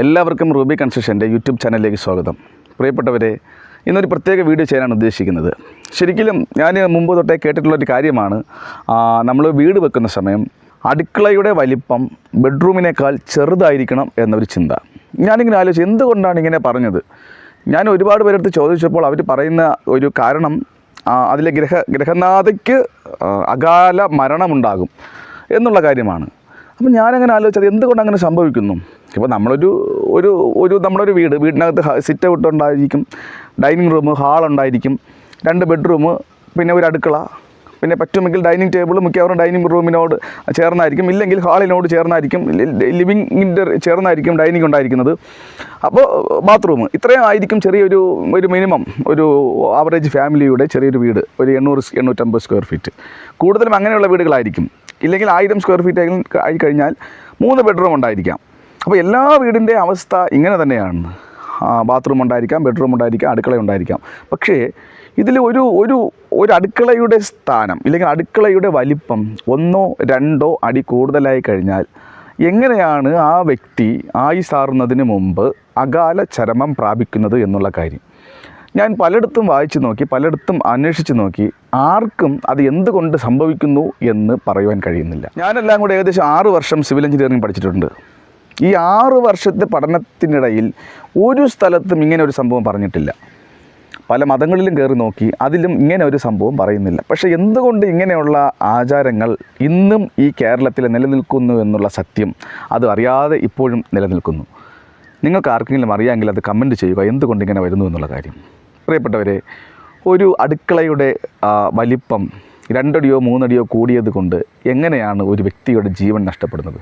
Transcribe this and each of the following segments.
എല്ലാവർക്കും Ruby കൺസ്ട്രക്ഷന്റെ YouTube ചാനലിലേക്ക് സ്വാഗതം. പ്രിയപ്പെട്ടവരെ ഇന്നൊരു പ്രത്യേക വീഡിയോ ചെയ്യാനാണ് ഉദ്ദേശിക്കുന്നത്. ശരിക്കും ഞാൻ മുമ്പ് തൊട്ടേ കേട്ടിട്ടുള്ള ഒരു കാര്യമാണ് നമ്മൾ വീട് വെക്കുന്ന സമയം അടുക്കളയുടെ വലിപ്പം ബെഡ്റൂമിനേക്കാൾ ചെറുതായിരിക്കണം എന്നൊരു ചിന്ത. ഞാനിങ്ങനെ ആലോചിച്ചു എന്തുകൊണ്ടാണ് ഇങ്ങനെ പറഞ്ഞത്? ഞാൻ ഒരുപാട് പേരെടുത്ത് ചോദിച്ചപ്പോൾ അവർ പറയുന്ന ഒരു കാരണം അതിലെ ഗ്രഹ ഗ്രഹനാഥയ്ക്ക് അകാല മരണമുണ്ടാകും എന്നുള്ള കാര്യമാണ്. അപ്പം ഞാനങ്ങനെ ആലോചിച്ചത് എന്തുകൊണ്ട് അങ്ങനെ സംഭവിക്കുന്നു? ഇപ്പോൾ നമ്മളൊരു ഒരു ഒരു നമ്മളൊരു വീട് വീടിനകത്ത് സിറ്റ് ഔട്ട് ഉണ്ടായിരിക്കും ഡൈനിങ് റൂം ഹാൾ ഉണ്ടായിരിക്കും. രണ്ട് ബെഡ്റൂം പിന്നെ ഒരു അടുക്കള. പിന്നെ പറ്റുമെങ്കിൽ ഡൈനിങ് ടേബിൾ മിക്കവാറും ഡൈനിങ് റൂമിനോട് ചേർന്നായിരിക്കും. ഇല്ലെങ്കിൽ ഹാളിനോട് ചേർന്നായിരിക്കും. ലിവിങ്ങിന്റെ ചേർന്നായിരിക്കും ഡൈനിങ് ഉണ്ടായിരിക്കുന്നത്. അപ്പോൾ ബാത്റൂം ഇത്രയും ആയിരിക്കും ചെറിയൊരു ഒരു മിനിമം. ഒരു ആവറേജ് ഫാമിലിയുടെ ചെറിയൊരു വീട്. ഒരു എണ്ണൂറ് എണ്ണൂറ്റമ്പത് സ്ക്വയർ ഫീറ്റ്. കൂടുതലും അങ്ങനെയുള്ള വീടുകളായിരിക്കും. ഇല്ലെങ്കിൽ ആയിരം സ്ക്വയർ ഫീറ്റ് ആയി കഴിഞ്ഞാൽ മൂന്ന് ബെഡ്റൂം ഉണ്ടായിരിക്കാം. അപ്പോൾ എല്ലാ വീടിന്റെ അവസ്ഥ ഇങ്ങനെ തന്നെയാണ്. ബാത്റൂം ഉണ്ടായിരിക്കാം ബെഡ്റൂം ഉണ്ടായിരിക്കാം അടുക്കള ഉണ്ടായിരിക്കാം. പക്ഷേ ഇതിൽ ഒരു ഒരു ഒരു അടുക്കളയുടെ സ്ഥാനം ഇല്ലെങ്കിൽ അടുക്കളയുടെ വലിപ്പം ഒന്നോ രണ്ടോ അടി കൂടുതലായി കഴിഞ്ഞാൽ എങ്ങനെയാണ് ആ വ്യക്തി ആയി സാറുന്നതിന് മുമ്പ് അകാല ചരമം പ്രാപിക്കുന്നത് എന്നുള്ള കാര്യം? ഞാൻ പലയിടത്തും വായിച്ചു നോക്കി പലയിടത്തും അന്വേഷിച്ച് നോക്കി ആർക്കും അത് എന്തുകൊണ്ട് സംഭവിക്കുന്നു എന്ന് പറയുവാൻ കഴിയുന്നില്ല. ഞാനെല്ലാം കൂടെ ഏകദേശം ആറ് വർഷം സിവിൽ എഞ്ചിനീയറിംഗ് പഠിച്ചിട്ടുണ്ട്. ഈ ആറ് വർഷത്തെ പഠനത്തിനിടയിൽ ഒരു സ്ഥലത്തും ഇങ്ങനെ ഒരു സംഭവം പറഞ്ഞിട്ടില്ല. പല മതങ്ങളിലും കയറി നോക്കി അതിലും ഇങ്ങനെ ഒരു സംഭവം പറയുന്നില്ല. പക്ഷേ എന്തുകൊണ്ട് ഇങ്ങനെയുള്ള ആചാരങ്ങൾ ഇന്നും ഈ കേരളത്തിൽ നിലനിൽക്കുന്നു എന്നുള്ള സത്യം അത് അറിയാതെ ഇപ്പോഴും നിലനിൽക്കുന്നു? നിങ്ങൾക്ക് ആർക്കെങ്കിലും അറിയാമെങ്കിൽ അത് കമന്റ് ചെയ്യുക എന്തുകൊണ്ട് ഇങ്ങനെ വരുന്നു എന്നുള്ള കാര്യം. പ്രിയപ്പെട്ടവരെ ഒരു അടുക്കളയുടെ വലിപ്പം രണ്ടടിയോ മൂന്നടിയോ കൂടിയത് കൊണ്ട് എങ്ങനെയാണ് ഒരു വ്യക്തിയുടെ ജീവൻ നഷ്ടപ്പെടുന്നത്?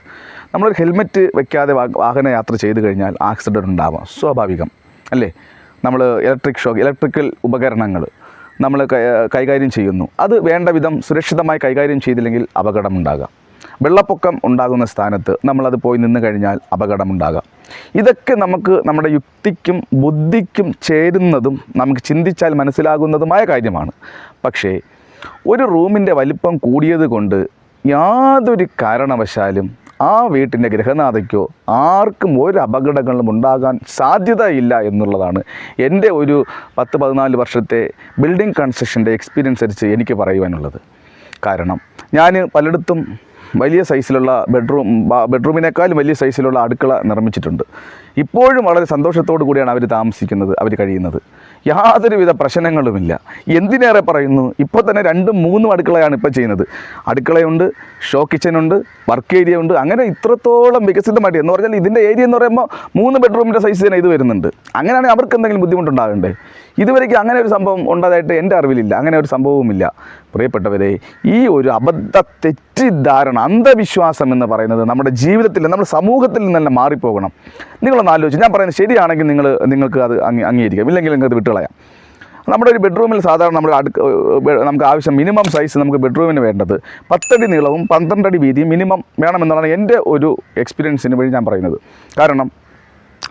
നമ്മളൊരു ഹെൽമെറ്റ് വെക്കാതെ വാഹന യാത്ര ചെയ്തു കഴിഞ്ഞാൽ ആക്സിഡന്റ് ഉണ്ടാവാം സ്വാഭാവികം അല്ലേ? നമ്മൾ ഇലക്ട്രിക് ഷോക്ക് ഇലക്ട്രിക്കൽ ഉപകരണങ്ങൾ നമ്മൾ കൈകാര്യം ചെയ്യുന്നു. അത് വേണ്ട വിധം സുരക്ഷിതമായി കൈകാര്യം ചെയ്തില്ലെങ്കിൽ അപകടം അപകടമുണ്ടാകാം വെള്ളപ്പൊക്കം ഉണ്ടാകുന്ന സ്ഥാനത്ത് നമ്മളത് പോയി നിന്ന് കഴിഞ്ഞാൽ അപകടമുണ്ടാകാം. ഇതൊക്കെ നമുക്ക് നമ്മുടെ യുക്തിക്കും ബുദ്ധിക്കും ചേരുന്നതും നമുക്ക് ചിന്തിച്ചാൽ മനസ്സിലാകുന്നതുമായ കാര്യമാണ്. പക്ഷേ ഒരു റൂമിന്റെ വലിപ്പം കൂടിയത് കൊണ്ട് യാതൊരു കാരണവശാലും ആ വീട്ടിന്റെ ഗ്രഹനാഥയ്ക്കോ ആർക്കും ഒരു അപകടങ്ങളും ഉണ്ടാകാൻ സാധ്യതയില്ല എന്നുള്ളതാണ് എന്റെ ഒരു പത്ത് പതിനാല് വർഷത്തെ ബിൽഡിംഗ് കൺസ്ട്രക്ഷന്റെ എക്സ്പീരിയൻസ് അനുസരിച്ച് എനിക്ക് പറയുവാനുള്ളത്. കാരണം ഞാൻ പലയിടത്തും വലിയ സൈസിലുള്ള ബെഡ്റൂം ബെഡ്റൂമിനേക്കാളും വലിയ സൈസിലുള്ള അടുക്കള നിർമ്മിച്ചിട്ടുണ്ട്. ഇപ്പോഴും വളരെ സന്തോഷത്തോടു കൂടിയാണ് അവർ താമസിക്കുന്നത് അവർ കഴിയുന്നത്. യാതൊരുവിധ പ്രശ്നങ്ങളുമില്ല. എന്തിനേറെ പറയുന്നു? ഇപ്പോൾ തന്നെ രണ്ടും മൂന്നും അടുക്കളയാണ് ഇപ്പോൾ ചെയ്യുന്നത്. അടുക്കളയുണ്ട് ഷോ കിച്ചനുണ്ട് വർക്ക് ഏരിയ ഉണ്ട്. അങ്ങനെ ഇത്രത്തോളം വികസിതമായിട്ട് എന്ന് പറഞ്ഞാൽ ഇതിന്റെ ഏരിയ എന്ന് പറയുമ്പോൾ മൂന്ന് ബെഡ്റൂമിന്റെ സൈസ് തന്നെ ഇത് വരുന്നുണ്ട്. അങ്ങനെയാണെങ്കിൽ അവർക്ക് എന്തെങ്കിലും ബുദ്ധിമുട്ടുണ്ടാകണ്ടേ? ഇതുവരേക്കും അങ്ങനെ ഒരു സംഭവം ഉണ്ടതായിട്ട് എന്റെ അറിവിലില്ല. അങ്ങനെ ഒരു സംഭവവുമില്ല. പ്രിയപ്പെട്ടവരെ ഈ ഒരു അബദ്ധ തെറ്റിദ്ധാരണ അന്ധവിശ്വാസം എന്ന് പറയുന്നത് നമ്മുടെ ജീവിതത്തിൽ നമ്മുടെ സമൂഹത്തിൽ നിന്നെല്ലാം മാറിപ്പോകണം. നിങ്ങളൊന്ന് ആലോചിച്ച് ഞാൻ പറയുന്നത് ശരിയാണെങ്കിൽ നിങ്ങൾ നിങ്ങൾക്ക് അത് അംഗീ അംഗീകരിക്കാം. ഇല്ലെങ്കിൽ നിങ്ങൾക്ക് അത് വിട്ടുകളയാം. നമ്മുടെ ഒരു ബെഡ്റൂമിൽ സാധാരണ നമ്മൾ അടുക്ക നമുക്ക് ആവശ്യം മിനിമം സൈസ് നമുക്ക് ബെഡ്റൂമിന് വേണ്ടത് പത്തടി നീളവും പന്ത്രണ്ടടി വീതിയും മിനിമം വേണമെന്നാണ് എന്റെ ഒരു എക്സ്പീരിയൻസിന് വഴി ഞാൻ പറയുന്നത്. കാരണം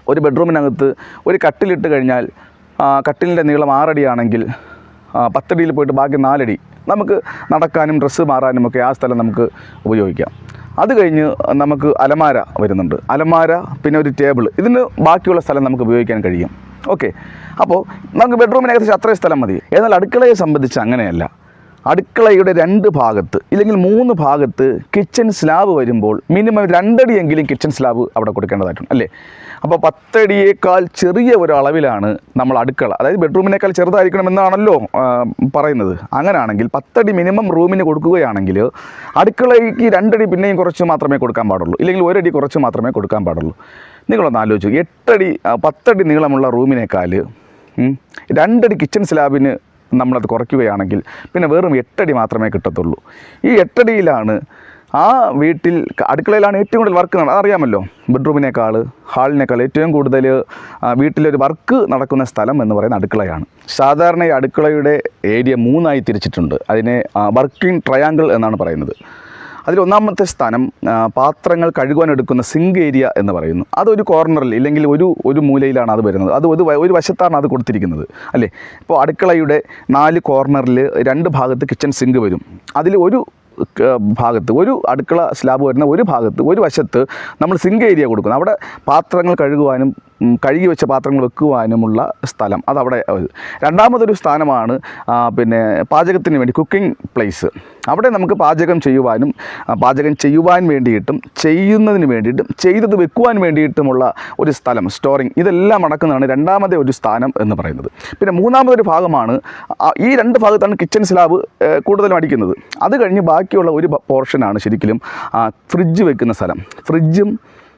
ഒരു ബെഡ്റൂമിനകത്ത് ഒരു കട്ടിലിട്ട് കഴിഞ്ഞാൽ കട്ടിലിന്റെ നീളം ആറടിയാണെങ്കിൽ പത്തടിയിൽ പോയിട്ട് ബാക്കി നാലടി നമുക്ക് നടക്കാനും ഡ്രസ്സ് മാറാനും ഒക്കെ ആ സ്ഥലം നമുക്ക് ഉപയോഗിക്കാം. അത് കഴിഞ്ഞ് നമുക്ക് അലമാര വരുന്നുണ്ട്. അലമാര പിന്നെ ഒരു ടേബിൾ. ഇതിന് ബാക്കിയുള്ള സ്ഥലം നമുക്ക് ഉപയോഗിക്കാൻ കഴിയും. ഓക്കെ. അപ്പോൾ നമുക്ക് ബെഡ്റൂമിന് ഏകദേശം അത്രയും സ്ഥലം മതി. എന്നാൽ അടുക്കളയെ സംബന്ധിച്ച് അങ്ങനെയല്ല. അടുക്കളയുടെ രണ്ട് ഭാഗത്ത് ഇല്ലെങ്കിൽ മൂന്ന് ഭാഗത്ത് കിച്ചൺ സ്ലാബ് വരുമ്പോൾ മിനിമം രണ്ടടിയെങ്കിലും കിച്ചൺ സ്ലാബ് അവിടെ കൊടുക്കേണ്ടതായിട്ടുണ്ട് അല്ലേ? അപ്പോൾ പത്തടിയേക്കാൾ ചെറിയ ഒരു അളവിലാണ് നമ്മൾ അടുക്കള. അതായത് ബെഡ്റൂമിനേക്കാൾ ചെറുതായിരിക്കണം എന്നാണല്ലോ പറയുന്നത്. അങ്ങനെയാണെങ്കിൽ പത്തടി മിനിമം റൂമിന് കൊടുക്കുകയാണെങ്കിൽ അടുക്കളയ്ക്ക് രണ്ടടി പിന്നെയും കുറച്ച് മാത്രമേ കൊടുക്കാൻ പാടുള്ളൂ ഇല്ലെങ്കിൽ ഒരടി കുറച്ച് മാത്രമേ കൊടുക്കാൻ പാടുള്ളൂ. നിങ്ങളൊന്ന് ആലോചിച്ചു എട്ടടി പത്തടി നീളമുള്ള റൂമിനേക്കാൾ രണ്ടടി കിച്ചൺ സ്ലാബിന് നമ്മളത് കുറയ്ക്കുകയാണെങ്കിൽ പിന്നെ വെറും എട്ടടി മാത്രമേ കിട്ടത്തുള്ളൂ. ഈ എട്ടടിയിലാണ് ആ വീട്ടിൽ അടുക്കളയിലാണ് ഏറ്റവും കൂടുതൽ വർക്ക് നട അറിയാമല്ലോ ബെഡ്റൂമിനേക്കാൾ ഹാളിനേക്കാൾ ഏറ്റവും കൂടുതൽ വീട്ടിലൊരു വർക്ക് നടക്കുന്ന സ്ഥലം എന്ന് പറയുന്ന അടുക്കളയാണ്. സാധാരണ ഈ അടുക്കളയുടെ ഏരിയ മൂന്നായി തിരിച്ചിട്ടുണ്ട്. അതിനെ വർക്കിംഗ് ട്രയാങ്കിൾ എന്നാണ് പറയുന്നത്. അതിൽ ഒന്നാമത്തെ സ്ഥാനം പാത്രങ്ങൾ കഴുകുവാൻ എടുക്കുന്ന സിങ്ക് ഏരിയ എന്ന് പറയുന്നു. അതൊരു കോർണറിൽ ഇല്ലെങ്കിൽ ഒരു ഒരു മൂലയിലാണ് അത് വരുന്നത്. അത് ഒരു ഒരു വശത്താണ് അത് കൊടുത്തിരിക്കുന്നത്. അല്ലേ? ഇപ്പോൾ അടുക്കളയുടെ നാല് കോർണറിൽ രണ്ട് ഭാഗത്ത് കിച്ചൺ സിങ്ക് വരും. അതിൽ ഒരു ഭാഗത്ത് ഒരു അടുക്കള സ്ലാബ് വരുന്ന ഒരു ഭാഗത്ത് ഒരു വശത്ത് നമ്മൾ സിങ്ക് ഏരിയ കൊടുക്കുന്നു. അവിടെ പാത്രങ്ങൾ കഴുകുവാനും കഴുകി വെച്ച പാത്രങ്ങൾ വെക്കുവാനുമുള്ള സ്ഥലം. അതവിടെ അത്. രണ്ടാമതൊരു സ്ഥാനമാണ് പിന്നെ പാചകത്തിന് വേണ്ടി കുക്കിംഗ് പ്ലേസ് അവിടെ നമുക്ക് പാചകം ചെയ്യുവാനും പാചകം ചെയ്യുവാൻ വേണ്ടിയിട്ടും ചെയ്യുന്നതിന് വേണ്ടിയിട്ടും ചെയ്തത് വെക്കുവാൻ വേണ്ടിയിട്ടുമുള്ള ഒരു സ്ഥലം സ്റ്റോറിങ് ഇതെല്ലാം അടക്കുന്നതാണ് രണ്ടാമത്തെ ഒരു സ്ഥാനം എന്ന് പറയുന്നത്. പിന്നെ മൂന്നാമതൊരു ഭാഗമാണ് ഈ രണ്ട് ഭാഗത്താണ് കിച്ചൺ സ്ലാബ് കൂടുതലും അടിക്കുന്നത്. അത് കഴിഞ്ഞ് ബാക്കിയുള്ള ഒരു പോർഷനാണ് ശരിക്കും ഫ്രിഡ്ജ് വെക്കുന്ന സ്ഥലം. ഫ്രിഡ്ജും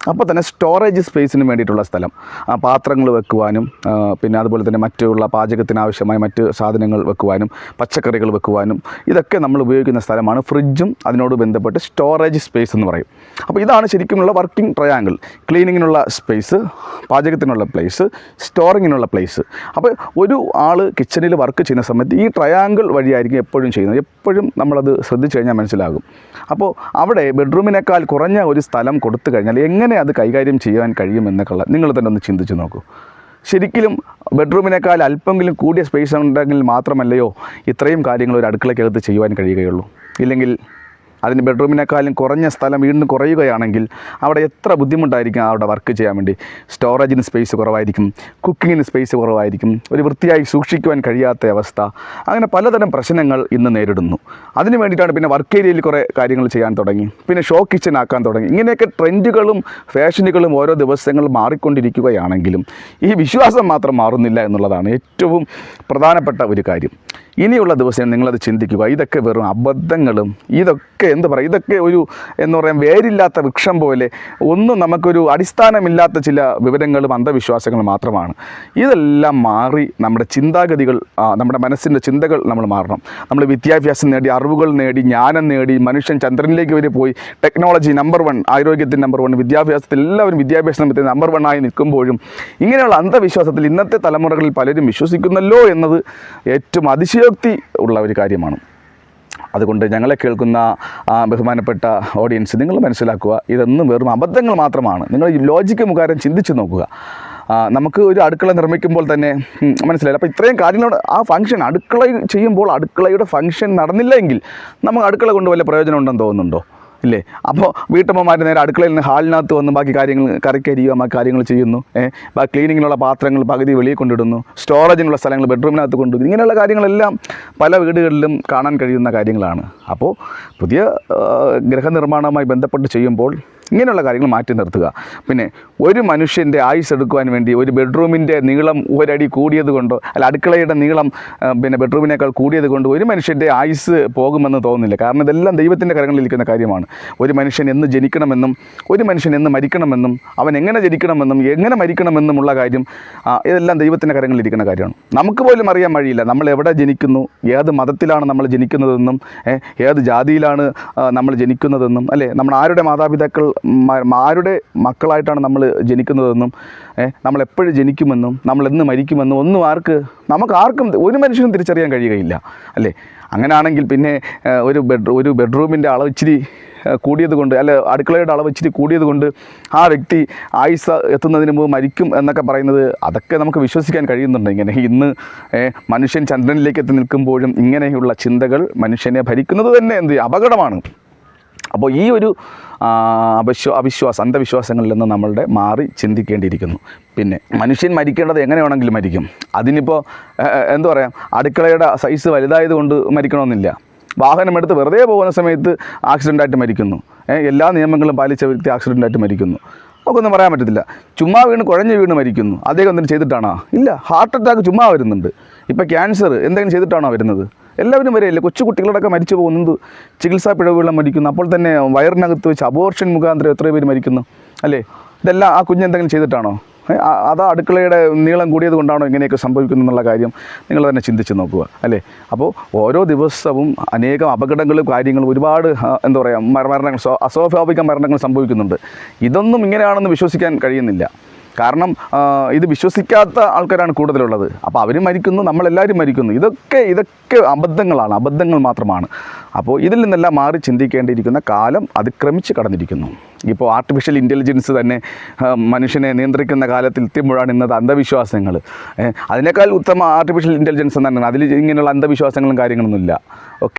അപ്പോൾ തന്നെ സ്റ്റോറേജ് സ്പേസിന് വേണ്ടിയിട്ടുള്ള സ്ഥലം. പാത്രങ്ങൾ വെക്കുവാനും പിന്നെ അതുപോലെ തന്നെ മറ്റുള്ള പാചകത്തിന് ആവശ്യമായ മറ്റ് സാധനങ്ങൾ വെക്കുവാനും പച്ചക്കറികൾ വെക്കുവാനും ഇതൊക്കെ നമ്മൾ ഉപയോഗിക്കുന്ന സ്ഥലമാണ്. ഫ്രിഡ്ജും അതിനോട് ബന്ധപ്പെട്ട് സ്റ്റോറേജ് സ്പേസ് എന്ന് പറയും. അപ്പോൾ ഇതാണ് ശരിക്കുമുള്ള വർക്കിംഗ് ട്രയാങ്കിൾ ക്ലീനിങ്ങിനുള്ള സ്പേസ് പാചകത്തിനുള്ള പ്ലേസ് സ്റ്റോറിങ്ങിനുള്ള പ്ലേസ് അപ്പോൾ ഒരു ആൾ കിച്ചണിൽ വർക്ക് ചെയ്യുന്ന സമയത്ത് ഈ ട്രയാങ്കിൾ വഴിയായിരിക്കും എപ്പോഴും ചെയ്യുന്നത്. എപ്പോഴും നമ്മളത് ശ്രദ്ധിച്ചു കഴിഞ്ഞാൽ മനസ്സിലാകും. അപ്പോൾ അവിടെ ബെഡ്റൂമിനേക്കാൾ കുറഞ്ഞ ഒരു സ്ഥലം കൊടുത്തു കഴിഞ്ഞാൽ എങ്ങനെ അത് കൈകാര്യം ചെയ്യാൻ കഴിയുമെന്നൊക്കെയുള്ള നിങ്ങൾ തന്നെ ഒന്ന് ചിന്തിച്ച് നോക്കൂ. ശരിക്കും ബെഡ്റൂമിനേക്കാൾ അല്പമെങ്കിലും കൂടിയ സ്പേസ് ഉണ്ടെങ്കിൽ മാത്രമല്ലയോ ഇത്രയും കാര്യങ്ങൾ ഒരു അടുക്കളയ്ക്കകത്ത് ചെയ്യുവാൻ കഴിയുകയുള്ളൂ. ഇല്ലെങ്കിൽ അതിന് ബെഡ്റൂമിനേക്കാളും കുറഞ്ഞ സ്ഥലം വീണ്ടും കുറയുകയാണെങ്കിൽ അവിടെ എത്ര ബുദ്ധിമുട്ടായിരിക്കും അവിടെ വർക്ക് ചെയ്യാൻ വേണ്ടി? സ്റ്റോറേജിന് സ്പേസ് കുറവായിരിക്കും കുക്കിങ്ങിന് സ്പേസ് കുറവായിരിക്കും ഒരു വൃത്തിയായി സൂക്ഷിക്കുവാൻ കഴിയാത്ത അവസ്ഥ. അങ്ങനെ പലതരം പ്രശ്നങ്ങൾ ഇന്ന് നേരിടുന്നു. അതിന് വേണ്ടിയിട്ടാണ് പിന്നെ വർക്ക് ഏരിയയിൽ കുറേ കാര്യങ്ങൾ ചെയ്യാൻ തുടങ്ങി. പിന്നെ ഷോ കിച്ചൺ ആക്കാൻ തുടങ്ങി. ഇങ്ങനെയൊക്കെ ട്രെൻഡുകളും ഫാഷനുകളും ഓരോ ദിവസങ്ങൾ മാറിക്കൊണ്ടിരിക്കുകയാണെങ്കിലും ഈ വിശ്വാസം മാത്രം മാറുന്നില്ല എന്നുള്ളതാണ് ഏറ്റവും പ്രധാനപ്പെട്ട ഒരു കാര്യം. ഇനിയുള്ള ദിവസം നിങ്ങളത് ചിന്തിക്കുക. ഇതൊക്കെ വെറും അബദ്ധങ്ങളും. ഇതൊക്കെ എന്ത് പറയുക ഇതൊക്കെ ഒരു എന്ന് പറയാൻ വേരില്ലാത്ത വൃക്ഷം പോലെ ഒന്നും നമുക്കൊരു അടിസ്ഥാനമില്ലാത്ത ചില വിവരങ്ങളും അന്ധവിശ്വാസങ്ങളും മാത്രമാണ്. ഇതെല്ലാം മാറി നമ്മുടെ ചിന്താഗതികൾ നമ്മുടെ മനസ്സിന്റെ ചിന്തകൾ നമ്മൾ മാറണം. നമ്മൾ വിദ്യാഭ്യാസം നേടി അറിവുകൾ നേടി ജ്ഞാനം നേടി മനുഷ്യൻ ചന്ദ്രനിലേക്ക് വരെ പോയി ടെക്നോളജി നമ്പർ വൺ ആരോഗ്യത്തിന് നമ്പർ വൺ വിദ്യാഭ്യാസത്തിൽ എല്ലാവരും വിദ്യാഭ്യാസം നമ്പർ വൺ ആയി നിൽക്കുമ്പോഴും ഇങ്ങനെയുള്ള അന്ധവിശ്വാസത്തിൽ ഇന്നത്തെ തലമുറകളിൽ പലരും വിശ്വസിക്കുന്നല്ലോ എന്നത് ഏറ്റവും അതിശയോക്തി ഉള്ള ഒരു കാര്യമാണ്. അതുകൊണ്ട് ഞങ്ങളെ കേൾക്കുന്ന ബഹുമാനപ്പെട്ട ഓഡിയൻസ് നിങ്ങൾ മനസ്സിലാക്കുക ഇതൊന്നും വെറും അബദ്ധങ്ങൾ മാത്രമാണ്. നിങ്ങൾ ലോജിക്ക് മുഖാരം ചിന്തിച്ച് നോക്കുക. നമുക്ക് ഒരു അടുക്കള നിർമ്മിക്കുമ്പോൾ തന്നെ മനസ്സിലായില്ല? അപ്പോൾ ഇത്രയും കാര്യങ്ങളോട് ആ ഫംഗ്ഷൻ അടുക്കള ചെയ്യുമ്പോൾ അടുക്കളയുടെ ഫംഗ്ഷൻ നടന്നില്ലെങ്കിൽ നമുക്ക് അടുക്കള കൊണ്ട് വല്ല പ്രയോജനം ഉണ്ടെന്ന് തോന്നുന്നുണ്ടോ? ഇല്ലേ? അപ്പോൾ വീട്ടമ്മമാർ നേരെ അടുക്കളയിൽ നിന്ന് ഹാളിനകത്ത് വന്ന് ബാക്കി കാര്യങ്ങൾ കറിക്കരിയോ ആ കാര്യങ്ങൾ ചെയ്യുന്നു. ബാക്കി ക്ലീനിങ്ങിനുള്ള പാത്രങ്ങൾ പകുതി വെളിയിൽ കൊണ്ടിടുന്നു. സ്റ്റോറേജിനുള്ള സ്ഥലങ്ങൾ ബെഡ്റൂമിനകത്ത് കൊണ്ടുവരുന്നു ഇങ്ങനെയുള്ള കാര്യങ്ങളെല്ലാം പല വീടുകളിലും കാണാൻ കഴിയുന്ന കാര്യങ്ങളാണ്. അപ്പോൾ പുതിയ ഗൃഹനിർമ്മാണവുമായി ബന്ധപ്പെട്ട് ചെയ്യുമ്പോൾ ഇങ്ങനെയുള്ള കാര്യങ്ങൾ മാറ്റി നിർത്തുക. പിന്നെ ഒരു മനുഷ്യന്റെ ആയുസ് എടുക്കുവാൻ വേണ്ടി ഒരു ബെഡ്റൂമിന്റെ നീളം ഒരടി കൂടിയത് കൊണ്ടോ അല്ല അടുക്കളയുടെ നീളം പിന്നെ ബെഡ്റൂമിനേക്കാൾ കൂടിയത് കൊണ്ട് ഒരു മനുഷ്യന്റെ ആയുസ് പോകുമെന്ന് തോന്നുന്നില്ല. കാരണം ഇതെല്ലാം ദൈവത്തിന്റെ കരങ്ങളിലിരിക്കുന്ന കാര്യമാണ്. ഒരു മനുഷ്യൻ എന്ന് ജനിക്കണമെന്നും ഒരു മനുഷ്യൻ എന്ന് മരിക്കണമെന്നും അവൻ എങ്ങനെ ജനിക്കണമെന്നും എങ്ങനെ മരിക്കണമെന്നുമുള്ള കാര്യം ഇതെല്ലാം ദൈവത്തിന്റെ കരങ്ങളിലിരിക്കുന്ന കാര്യമാണ്. നമുക്ക് പോലും അറിയാൻ വഴിയില്ല. നമ്മൾ എവിടെ ജനിക്കുന്നു ഏത് മതത്തിലാണ് നമ്മൾ ജനിക്കുന്നതെന്നും ഏത് ജാതിയിലാണ് നമ്മൾ ജനിക്കുന്നതെന്നും അല്ലേ? നമ്മൾ ആരുടെ മാതാപിതാക്കൾ ആരുടെ മക്കളായിട്ടാണ് നമ്മൾ ജനിക്കുന്നതെന്നും നമ്മൾ എപ്പോഴും ജനിക്കുമെന്നും നമ്മൾ എന്ന് മരിക്കുമെന്നും ഒന്നും ആർക്ക് നമുക്ക് ആർക്കും ഒരു മനുഷ്യനും തിരിച്ചറിയാൻ കഴിയുകയില്ല അല്ലേ? അങ്ങനെയാണെങ്കിൽ പിന്നെ ഒരു ബെഡ് ഒരു ബെഡ്റൂമിന്റെ അളവ് ഇച്ചിരി കൂടിയത് കൊണ്ട് അല്ല അടുക്കളയുടെ അളവ് ഇച്ചിരി കൂടിയത് കൊണ്ട് ആ വ്യക്തി ആയുസ് എത്തുന്നതിന് മുമ്പ് മരിക്കും എന്നൊക്കെ പറയുന്നത് അതൊക്കെ നമുക്ക് വിശ്വസിക്കാൻ കഴിയുന്നുണ്ട് ഇങ്ങനെ. ഇന്ന് മനുഷ്യൻ ചന്ദ്രനിലേക്ക് എത്തി നിൽക്കുമ്പോഴും ഇങ്ങനെയുള്ള ചിന്തകൾ മനുഷ്യനെ ഭരിക്കുന്നത് തന്നെ എന്ത് അപകടമാണ്. അപ്പോൾ ഈ ഒരു അവിശ്വാ അവിശ്വാസം അന്ധവിശ്വാസങ്ങളിൽ നിന്ന് നമ്മളുടെ മാറി ചിന്തിക്കേണ്ടിയിരിക്കുന്നു. പിന്നെ മനുഷ്യൻ മരിക്കേണ്ടത് എങ്ങനെ വേണമെങ്കിലും മരിക്കും. അതിനിപ്പോൾ എന്താ പറയുക അടുക്കളയുടെ സൈസ് വലുതായത് കൊണ്ട് മരിക്കണമെന്നില്ല. വാഹനമെടുത്ത് വെറുതെ പോകുന്ന സമയത്ത് ആക്സിഡന്റായിട്ട് മരിക്കുന്നു. എല്ലാ നിയമങ്ങളും പാലിച്ച വ്യക്തി ആക്സിഡന്റായിട്ട് മരിക്കുന്നു. നമുക്കൊന്നും പറയാൻ പറ്റത്തില്ല. ചുമ്മാ വീണ് കുഴഞ്ഞു വീണ് മരിക്കുന്നു. അദ്ദേഹം എന്തെങ്കിലും ചെയ്തിട്ടാണോ? ഇല്ല ഹാർട്ട് അറ്റാക്ക് ചുമ്മാ വരുന്നുണ്ട്. ഇപ്പോൾ ക്യാൻസർ എന്തെങ്കിലും ചെയ്തിട്ടാണോ വരുന്നത്? എല്ലാവരും വരെയല്ലേ കൊച്ചു കുട്ടികളൊക്കെ മരിച്ചു പോകുന്നത് ചികിത്സാ പിഴവുകളും മരിക്കുന്നു. അപ്പോൾ തന്നെ വയറിനകത്ത് വെച്ച് അബോർഷൻ മുഖാന്തരം എത്ര പേര് മരിക്കുന്നു. അല്ലേ? ഇതെല്ലാം ആ കുഞ്ഞെന്തെങ്കിലും ചെയ്തിട്ടാണോ? അതാ അടുക്കളയുടെ നീളം കൂടിയത് കൊണ്ടാണോ ഇങ്ങനെയൊക്കെ സംഭവിക്കുന്നത് എന്നുള്ള കാര്യം നിങ്ങൾ തന്നെ ചിന്തിച്ച് നോക്കുക. അല്ലേ? അപ്പോൾ ഓരോ ദിവസവും അനേകം അപകടങ്ങളും കാര്യങ്ങളും ഒരുപാട് എന്താ പറയുക മരണങ്ങൾ സ്വ- അസ്വാഭാവിക മരണങ്ങൾ സംഭവിക്കുന്നുണ്ട്. ഇതൊന്നും ഇങ്ങനെയാണെന്ന് വിശ്വസിക്കാൻ കഴിയുന്നില്ല. കാരണം ഇത് വിശ്വസിക്കാത്ത ആൾക്കാരാണ് കൂടുതലുള്ളത്. അപ്പോൾ അവർ മരിക്കുന്നു നമ്മളെല്ലാവരും മരിക്കുന്നു. ഇതൊക്കെ ഇതൊക്കെ അബദ്ധങ്ങളാണ് അബദ്ധങ്ങൾ മാത്രമാണ്. അപ്പോൾ ഇതിൽ നിന്നെല്ലാം മാറി ചിന്തിക്കേണ്ടിയിരിക്കുന്ന കാലം അതിക്രമിച്ച് കടന്നിരിക്കുന്നു. ഇപ്പോൾ ആർട്ടിഫിഷ്യൽ ഇന്റലിജൻസ് തന്നെ മനുഷ്യനെ നിയന്ത്രിക്കുന്ന കാലത്തിൽ എത്തുമ്പോഴാണ് ഇന്നത്തെ അന്ധവിശ്വാസങ്ങൾ. അതിനേക്കാൾ ഉത്തമ ആർട്ടിഫിഷ്യൽ ഇന്റലിജൻസ് തന്നെയാണ് അതിൽ ഇങ്ങനെയുള്ള അന്ധവിശ്വാസങ്ങളും കാര്യങ്ങളൊന്നുമില്ല. ഓക്കെ?